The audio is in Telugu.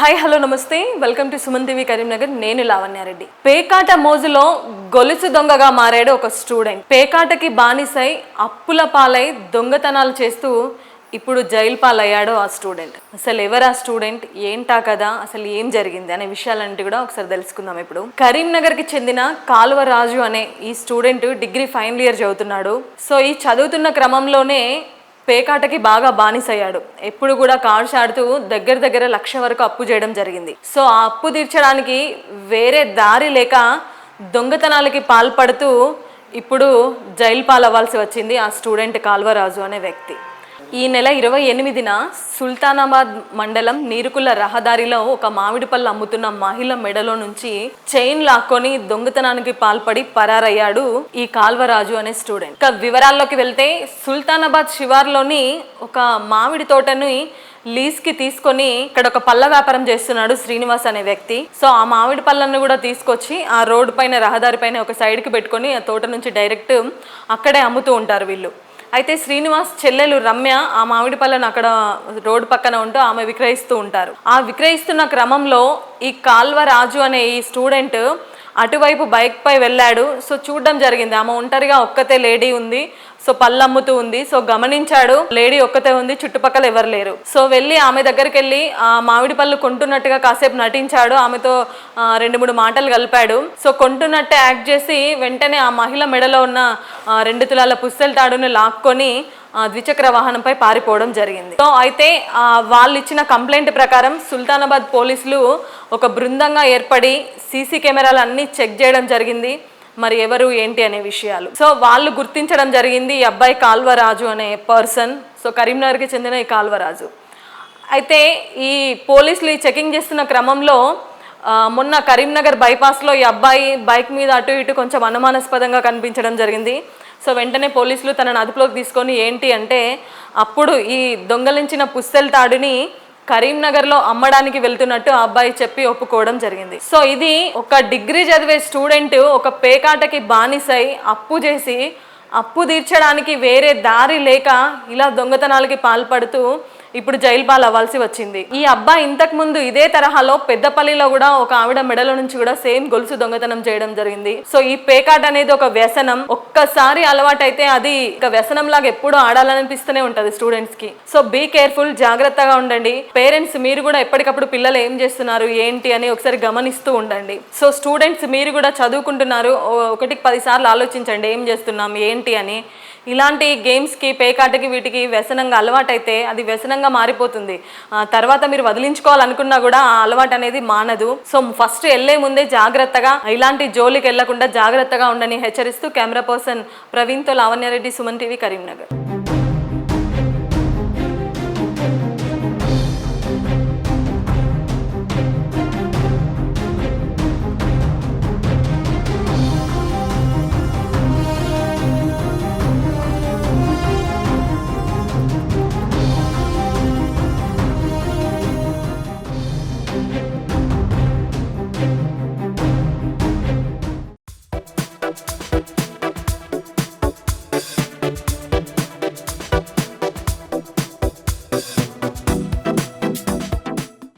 hi hello నమస్తే. Welcome to Suman TV Karimnagar. నేను లావణ్యారెడ్డి. పేకాట మోజులో గొలుసు దొంగగా మారాడు ఒక స్టూడెంట్. పేకాటకి బానిసై అప్పుల పాలై దొంగతనాలు చేస్తూ ఇప్పుడు జైలు పాలయ్యాడు ఆ స్టూడెంట్. అసలు ఎవరు ఆ స్టూడెంట్? ఏంటా కదా అసలు ఏం జరిగింది? అనే విషయాలంటే కూడా ఒకసారి తెలుసుకుందాం ఇప్పుడు. కరీంనగర్కి చెందిన కాలువరాజు అనే ఈ స్టూడెంట్ డిగ్రీ ఫైనల్ ఇయర్ చదువుతున్నాడు. సో ఈ చదువుతున్న క్రమంలోనే పేకాటకి బాగా బానిసయ్యాడు. ఎప్పుడు కూడా కార్డ్స్ ఆడుతూ దగ్గర దగ్గర లక్ష వరకు అప్పు చేయడం జరిగింది. సో ఆ అప్పు తీర్చడానికి వేరే దారి లేక దొంగతనాలకి పాల్పడుతూ ఇప్పుడు జైలు పాలవ్వాల్సి వచ్చింది ఆ స్టూడెంట్ కాల్వరాజు అనే వ్యక్తి. ఈ నెల ఇరవై ఎనిమిదిన సుల్తానాబాద్ మండలం నీరుకుల రహదారిలో ఒక మామిడి పళ్ళు అమ్ముతున్న మహిళ మెడలో నుంచి చైన్ లాక్కొని దొంగతనానికి పాల్పడి పరారయ్యాడు ఈ కాల్వరాజు అనే స్టూడెంట్. ఇక వివరాల్లోకి వెళ్తే సుల్తానాబాద్ శివార్లోని ఒక మామిడి తోటని లీజ్కి తీసుకొని ఇక్కడ ఒక పళ్ళ వ్యాపారం చేస్తున్నాడు శ్రీనివాస్ అనే వ్యక్తి. సో ఆ మామిడి పళ్ళను కూడా తీసుకొచ్చి ఆ రోడ్డు పైన రహదారి పైన ఒక సైడ్కి పెట్టుకొని ఆ తోట నుంచి డైరెక్ట్ అక్కడే అమ్ముతూ ఉంటారు వీళ్ళు. అయితే శ్రీనివాస్ చెల్లెలు రమ్య ఆ మామిడి పళ్ళను అక్కడ రోడ్డు పక్కన ఉంటూ ఆమె విక్రయిస్తూ ఉంటారు. ఆ విక్రయిస్తున్న క్రమంలో ఈ కాల్వ రాజు అనే ఈ స్టూడెంట్ అటువైపు బైక్ పై వెళ్ళాడు. సో చూడడం జరిగింది. ఆమె ఒంటరిగా ఒక్కతే లేడీ ఉంది. సో పళ్ళు అమ్ముతూ ఉంది. సో గమనించాడు. లేడీ ఒక్కతే ఉంది. చుట్టుపక్కల ఎవరు లేరు. సో వెళ్ళి ఆమె దగ్గరికి వెళ్ళి ఆ మామిడి పళ్ళు కొంటున్నట్టుగా కాసేపు నటించాడు. ఆమెతో రెండు మూడు మాటలు కలిపాడు. సో కొంటున్నట్టే యాక్ట్ చేసి వెంటనే ఆ మహిళ మెడలో ఉన్న రెండు తులాల పుస్తెల తాడుని లాక్కొని ద్విచక్ర వాహనంపై పారిపోవడం జరిగింది. సో అయితే వాళ్ళు ఇచ్చిన కంప్లైంట్ ప్రకారం సుల్తానాబాద్ పోలీసులు ఒక బృందంగా ఏర్పడి సీసీ కెమెరాలు అన్నీ చెక్ చేయడం జరిగింది. మరి ఎవరు ఏంటి అనే విషయాలు. సో వాళ్ళు గుర్తించడం జరిగింది ఈ అబ్బాయి కాల్వరాజు అనే పర్సన్. సో కరీంనగర్కి చెందిన ఈ కాల్వరాజు. అయితే ఈ పోలీసులు ఈ చెకింగ్ చేస్తున్న క్రమంలో మొన్న కరీంనగర్ బైపాస్లో ఈ అబ్బాయి బైక్ మీద అటు ఇటు కొంచెం అనుమానాస్పదంగా కనిపించడం జరిగింది. సో వెంటనే పోలీసులు తనను అదుపులోకి తీసుకొని ఏంటి అంటే అప్పుడు ఈ దొంగలించిన పుస్తెల తాడుని కరీంనగర్లో అమ్మడానికి వెళ్తున్నట్టు ఆ అబ్బాయి చెప్పి ఒప్పుకోవడం జరిగింది. సో ఇది ఒక డిగ్రీ చదివే స్టూడెంట్ ఒక పేకాటకి బానిసై అప్పు చేసి అప్పు తీర్చడానికి వేరే దారి లేక ఇలా దొంగతనాలకి పాల్పడుతూ ఇప్పుడు జైలు పాలు అవ్వాల్సి వచ్చింది. ఈ అబ్బాయి ఇంతకు ముందు ఇదే తరహాలో పెద్దపల్లిలో కూడా ఒక ఆవిడ మెడలో నుంచి కూడా సేమ్ గొలుసు దొంగతనం చేయడం జరిగింది. సో ఈ పేకాట్ అనేది ఒక వ్యసనం. ఒక్కసారి అలవాటైతే అది ఇక వ్యసనం లాగా ఎప్పుడూ ఆడాలనిపిస్తూనే ఉంటది స్టూడెంట్స్కి. సో బీ కేర్ఫుల్ జాగ్రత్తగా ఉండండి. పేరెంట్స్ మీరు కూడా ఎప్పటికప్పుడు పిల్లలు ఏం చేస్తున్నారు ఏంటి అని ఒకసారి గమనిస్తూ ఉండండి. సో స్టూడెంట్స్ మీరు కూడా చదువుకుంటున్నారు ఒకటికి పది సార్లు ఆలోచించండి ఏం చేస్తున్నాం ఏంటి అని. ఇలాంటి గేమ్స్కి పేకాటకి వీటికి వ్యసనంగా అలవాటైతే అది వ్యసనంగా మారిపోతుంది. తర్వాత మీరు వదిలించుకోవాలనుకున్నా కూడా ఆ అలవాటు అనేది మానదు. సో ఫస్ట్ వెళ్ళే ముందే జాగ్రత్తగా ఇలాంటి జోలికి వెళ్ళకుండా జాగ్రత్తగా ఉండని హెచ్చరిస్తూ కెమెరా పర్సన్ ప్రవీణ్తో లావణ్యారెడ్డి సుమన్ టీవీ కరీంనగర్.